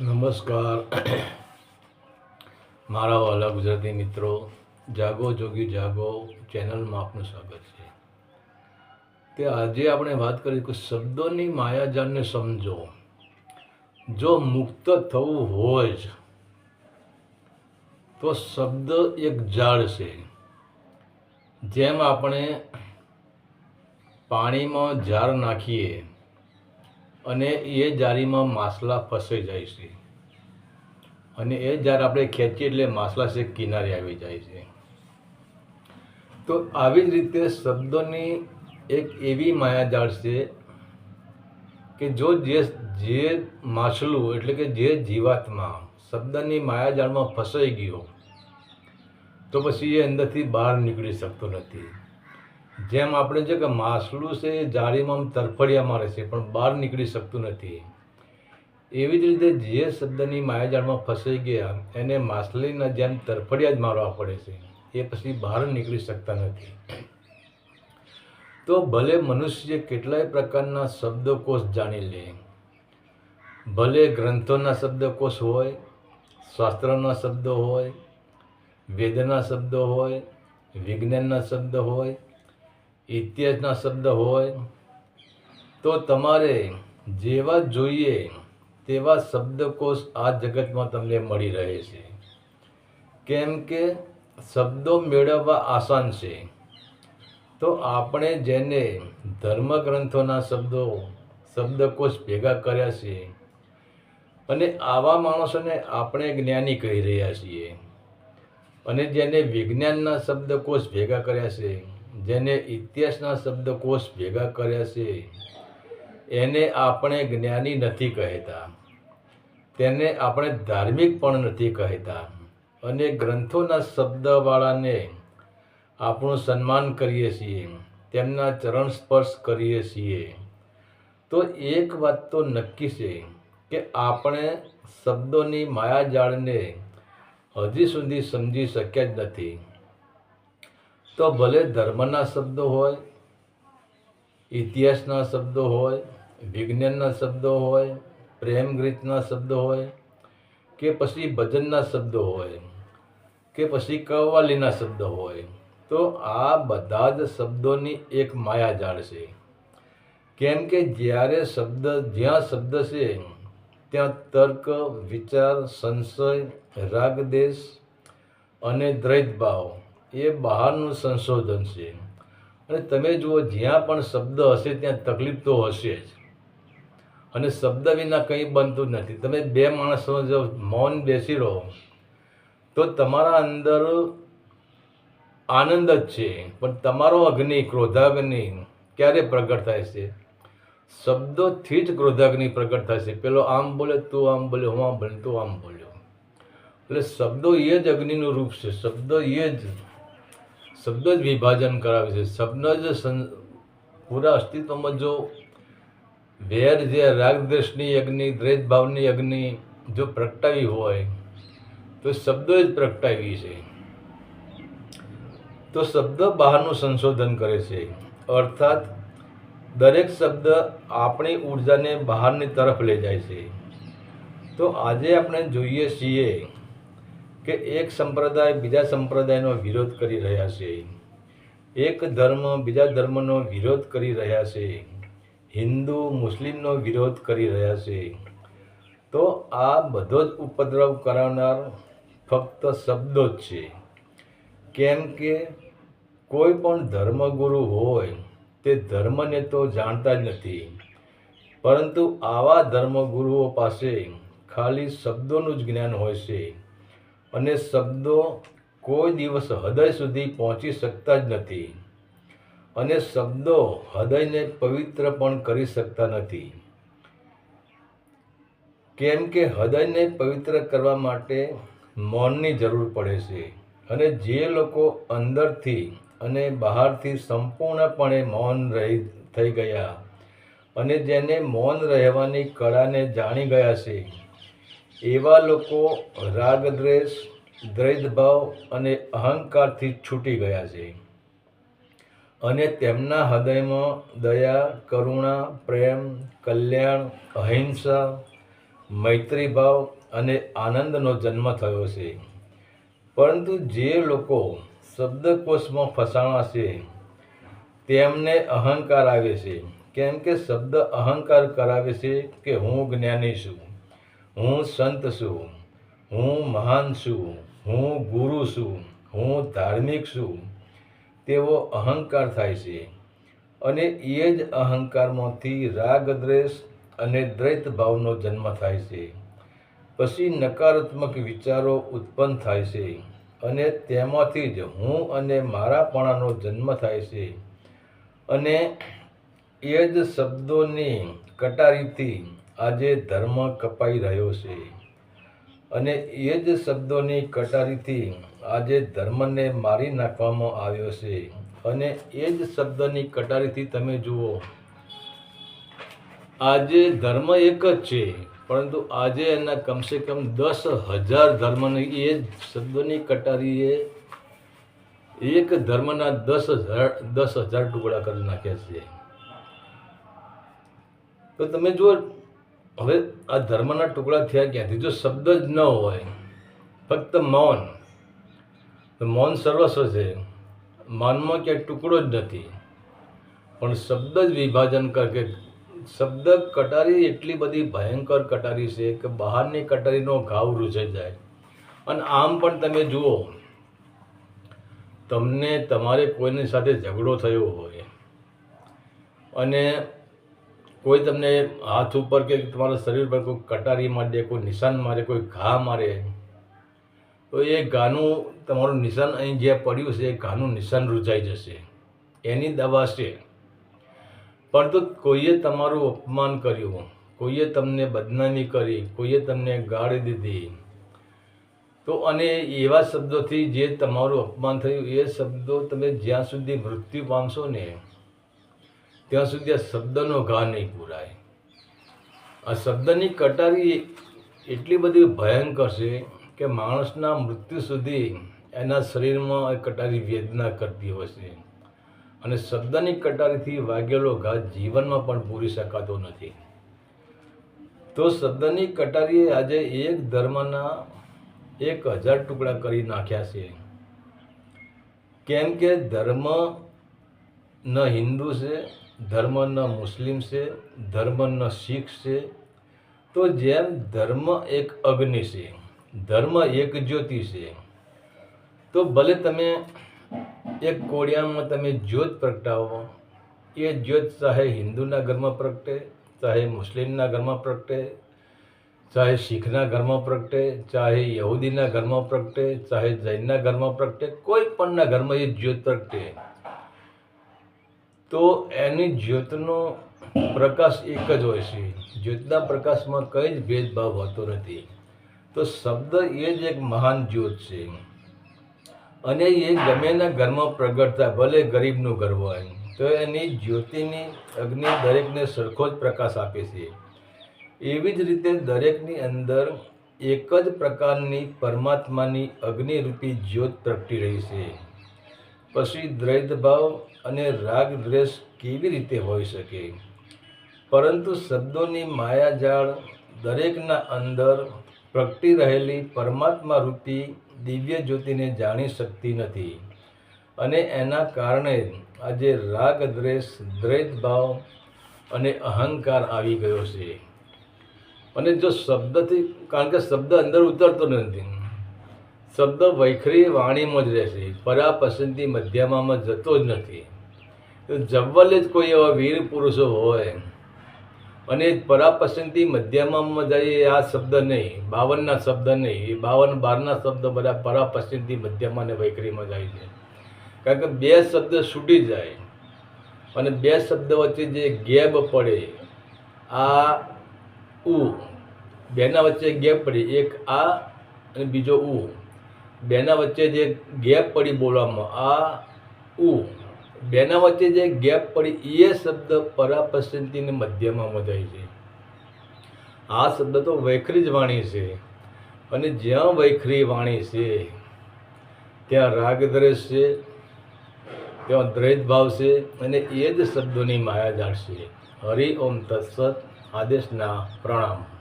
નમસ્કાર. મારા વાલા ગુજરાતી મિત્રો, જાગો, જોગી, જાગો ચેનલમાં આપનું સ્વાગત છે. તે આજે આપણે વાત કરી કે શબ્દોની માયાજાળને સમજો. જો મુક્ત થવું હોય જ, તો શબ્દ એક ઝાડ છે. જેમ આપણે પાણીમાં ઝાડ નાખીએ અને એ જાળીમાં માછલા ફસાઈ જાય છે. અને એ ઝાડ આપણે ખેંચીએ એટલે માછલા છે કિનારે આવી જાય છે. તો આવી જ રીતે શબ્દોની એક એવી માયાજાળ છે કે જો જે જે માછલું એટલે કે જે જીવાતમાં શબ્દની માયાજાળમાં ફસાઈ ગયો, તો પછી એ અંદરથી બહાર નીકળી શકતો નથી. જેમ આપણે છે કે માછલું છે એ જાળીમાં આમ તરફડિયા મારે છે, પણ બહાર નીકળી શકતું નથી. એવી જ રીતે જે શબ્દની માયાજાળમાં ફસાઈ ગયા, એને માછલીના જેમ તરફડિયા જ મારવા પડે છે. એ પછી બહાર નીકળી શકતા નથી. તો ભલે મનુષ્ય કેટલાય પ્રકારના શબ્દકોશ જાણી લે. ભલે ગ્રંથોના શબ્દકોશ હોય, શાસ્ત્રના શબ્દો હોય, વેદના શબ્દો હોય, વિજ્ઞાનના શબ્દ હોય ઇતિહાસના શબ્દ હોય તો તમારે જેવા જોઈએ તેવા શબ્દકોશ આ જગતમાં તમને મળી રહે છે. કેમ કે શબ્દો મેળવવા આસાન છે. તો આપણે જેને ધર્મગ્રંથોના શબ્દો, શબ્દકોશ ભેગા કર્યા છે અને આવા માણસોને આપણે જ્ઞાની કહી રહ્યા છીએ અને જેને વિજ્ઞાનના શબ્દકોશ ભેગા કર્યા છે જેને ઇતિહાસના શબ્દકોશ ભેગા કર્યા છે, એને આપણે જ્ઞાની નથી કહેતા. તેને આપણે ધાર્મિક પણ નથી કહેતા. અને ગ્રંથોના શબ્દવાળાને આપણું સન્માન કરીએ છીએ, તેમના ચરણ સ્પર્શ કરીએ છીએ. તો એક વાત તો નક્કી છે કે આપણે શબ્દોની માયાજાળને હજી સુધી સમજી શક્યા જ નથી. તો ભલે ધર્મના શબ્દો હોય, ઇતિહાસના શબ્દો હોય, વિજ્ઞાનના શબ્દો હોય, પ્રેમ ગીતના શબ્દો હોય, કે પછી ભજનના શબ્દો હોય, કે પછી કવ્વાલીના શબ્દો હોય, તો આ બધા જ શબ્દોની એક માયાજાળ છે. કેમ કે જ્યારે શબ્દ, જ્યાં શબ્દ છે, ત્યાં તર્ક, વિચાર, સંશય, રાગદેશ અને દ્વૈતભાવ એ બહારનું સંશોધન છે. અને તમે જુઓ, જ્યાં પણ શબ્દ હશે, ત્યાં તકલીફ તો હશે જ. અને શબ્દ વિના કંઈ બનતું નથી. તમે બે માણસો જો મૌન બેસી રહો, તો તમારા અંદર આનંદ જ છે. પણ તમારો અગ્નિ, ક્રોધાગ્નિ ક્યારે પ્રગટ થાય છે? શબ્દોથી જ ક્રોધાગ્નિ પ્રગટ થાય છે. પેલો આમ બોલે, તું આમ બોલે, હું આમ બોલે, તું આમ બોલ્યો. એટલે શબ્દો એ જ અગ્નિનું રૂપ છે. શબ્દો એ જ શબ્દ જ વિભાજન કરાવે છે. શબ્દ જ પૂરા અસ્તિત્વમાં જો વેર જે રાગદ્વેષની અગ્નિ દ્વેષભાવની અગ્નિ જો પ્રગટાવી હોય, તો શબ્દો જ પ્રગટાવી છે. તો શબ્દ બહારનું સંશોધન કરે છે. અર્થાત, દરેક શબ્દ આપણી ઉર્જાને બહારની તરફ લઈ જાય છે. તો આજે આપણે જોઈએ છીએ કે એક સંપ્રદાય બીજા સંપ્રદાયનો વિરોધ કરી રહ્યા છે. એક ધર્મ બીજા ધર્મનો વિરોધ કરી રહ્યા છે. હિન્દુ મુસ્લિમનો વિરોધ કરી રહ્યા છે. તો આ બધો જ ઉપદ્રવ કરાવનાર ફક્ત શબ્દો જ છે. કેમ કે કોઈ પણ ધર્મગુરુ હોય તે ધર્મને તો જાણતા જ નથી. પરંતુ આવા ધર્મગુરુઓ પાસે ખાલી શબ્દોનું જ જ્ઞાન હોય છે. અને શબ્દો કોઈ દિવસ હૃદય સુધી પહોંચી શકતા જ નથી. અને શબ્દો હૃદયને પવિત્ર પણ કરી શકતા નથી. કેમ કે હૃદયને પવિત્ર કરવા માટે મૌનની જરૂર પડે છે અને જે લોકો અંદરથી અને બહારથી સંપૂર્ણપણે મૌન રહી થઈ ગયા અને જેને મૌન રહેવાની કળાને જાણી ગયા છે એવા લોકો રાગદ્વેષ દ્વૈતભાવ અને અહંકારથી છૂટી ગયા છે. અને તેમના હૃદયમાં દયા, કરુણા, પ્રેમ, કલ્યાણ, અહિંસા મૈત્રીભાવ અને આનંદનો જન્મ થયો છે. પરંતુ જે લોકો શબ્દકોશમાં ફસાણા છે, તેમને અહંકાર આવે છે. કેમ કે શબ્દ અહંકાર કરાવે છે કે હું જ્ઞાની છું. હું સંત છું. હું મહાન છું. હું ગુરુ છું. હું ધાર્મિક છું. તેવો અહંકાર થાય છે. અને એ જ અહંકારમાંથી રાગ, દ્વેષ અને દ્વૈત ભાવનો જન્મ થાય છે. પછી નકારાત્મક વિચારો ઉત્પન્ન થાય છે. અને તેમાંથી જ હું અને મારાપણાનો જન્મ થાય છે. અને એ જ શબ્દોની કટારીથી આજે ધર્મ કપાઈ રહ્યો છે. અને એ જ શબ્દોની કટારીથી આજે ધર્મને મારી નાખવામાં આવ્યો છે. અને એ જ શબ્દની કટારીથી તમે જુઓ, આજે ધર્મ એક જ છે, પરંતુ આજે એના કમસે કમ દસ હજાર ધર્મની એ જ શબ્દોની કટારીએ એક ધર્મના દસ હજાર દસ હજાર ટુકડા કરી નાખ્યા છે. તો તમે જુઓ હવે આ ધર્મના ટુકડા થયા ક્યાંથી? જો શબ્દ જ ન હોય, ફક્ત મૌન. મૌન સર્વસ્વ છે. મૌનમાં ક્યાંય ટુકડો જ નથી. પણ શબ્દ જ વિભાજન કરે શબ્દ કટારી એટલી બધી ભયંકર કટારી છે કે બહારની કટારીનો ઘાવ રૂજાઈ જાય. અને આમ પણ તમે જુઓ, તમને તમારે કોઈની સાથે ઝઘડો થયો હોય અને કોઈ તમને હાથ ઉપર કે તમારા શરીર પર કોઈ કટારી મારે, કોઈ નિશાન મારે, કોઈ ઘા મારે, તો એ ઘાનું તમારું નિશાન અહીં જે પડ્યું છે, એ ઘાનું નિશાન રૂજાઈ જશે. એની દવા છે. પરંતુ કોઈએ તમારું અપમાન કર્યું, કોઈએ તમને બદનામી કરી, કોઈએ તમને ગાળી દીધી. તો અને એવા શબ્દોથી જે તમારું અપમાન થયું, એ શબ્દો તમે જ્યાં સુધી મૃત્યુ પામશો ને ત્યાં સુધી આ શબ્દનો ઘા નહીં પૂરાય. આ શબ્દની કટારી એટલી બધી ભયંકર છે કે માણસના મૃત્યુ સુધી એના શરીરમાં એ કટારી વેદના કરતી હોય છે. અને શબ્દની કટારીથી વાગેલો ઘા જીવનમાં પણ પૂરી શકાતો નથી. તો શબ્દની કટારીએ આજે એક ધર્મના એક હજાર ટુકડા કરી નાખ્યા છે. કેમ કે ધર્મ ન હિન્દુ છે ધર્મ ન મુસ્લિમ છે ધર્મ ન શીખ છે. તો જેમ ધર્મ એક અગ્નિ છે, ધર્મ એક જ્યોતિ છે, તો ભલે તમે એક કોડિયામાં તમે જ્યોત પ્રગટાવો, એ જ્યોત ચાહે હિન્દુના ઘરમાં પ્રગટે, ચાહે મુસ્લિમના ઘરમાં પ્રગટે, ચાહે શીખના ઘરમાં પ્રગટે, ચાહે યહૂદીના ઘરમાં પ્રગટે, ચાહે જૈનના ઘરમાં પ્રગટે, કોઈ પણના ઘરમાં એ જ્યોત પ્રગટે. તો એની જ્યોતનો પ્રકાશ એક જ હોય છે. જ્યોતના પ્રકાશમાં કંઈ જ ભેદભાવ હોતો નથી. તો શબ્દ એ જ એક મહાન જ્યોત છે. અને એ ગમેના ઘરમાં પ્રગટ ભલે ગરીબનું ઘર હોય, તો એની જ્યોતિની અગ્નિ દરેકને સરખો જ પ્રકાશ આપે છે. એવી જ રીતે દરેકની અંદર એક જ પ્રકારની પરમાત્માની અગ્નિરૂપી જ્યોત પ્રગટી રહી છે. પછી દ્વૈત ભાવ અને રાગ દ્વેષ કેવી રીતે હોઈ શકે? પરંતુ શબ્દોની માયાજાળ દરેકના અંદર પ્રગટી રહેલી પરમાત્મા રૂપી દિવ્ય જ્યોતિને જાણી શકતી નથી. અને એના કારણે આજે રાગ દ્વેષ, દ્વૈત ભાવ અને અહંકાર આવી ગયો છે. અને જો શબ્દથી, કારણ કે શબ્દ અંદર ઉતરતો નથી. શબ્દ વૈખરી વાણીમાં જ રહેશે. પરા પસંદી મધ્યમાં જતો જ નથી. તો જવ્વલે જ કોઈ એવા વીર પુરુષો હોય અને પરાપસંદી મધ્યમાં જાય આ શબ્દ નહીં, બાવનના શબ્દ નહીં બાવન બારના શબ્દ બધા પરાપસંદી મધ્યમાં ને વૈખરીમાં જાય છે. કારણ કે બે શબ્દ છૂટી જાય અને બે શબ્દ વચ્ચે જે ગેપ પડે, આ ઉ, બેના વચ્ચે ગેપ પડે, એક આ અને બીજો ઉ. બેના વચ્ચે જે ગેપ પડી બોલવામાં આ ઉ, બેના વચ્ચે જે ગેપ પડી એ શબ્દ પરાપસંતીને મધ્યમાં મજાય છે. આ શબ્દ તો વૈખરી જ વાણી છે. અને જ્યાં વૈખરી વાણી છે, ત્યાં રાગદ્રેશ છે, ત્યાં દ્વૈત ભાવ છે અને એ જ શબ્દોની માયા છે. હરિ ઓમ તત્સત, આદેશના પ્રણામ.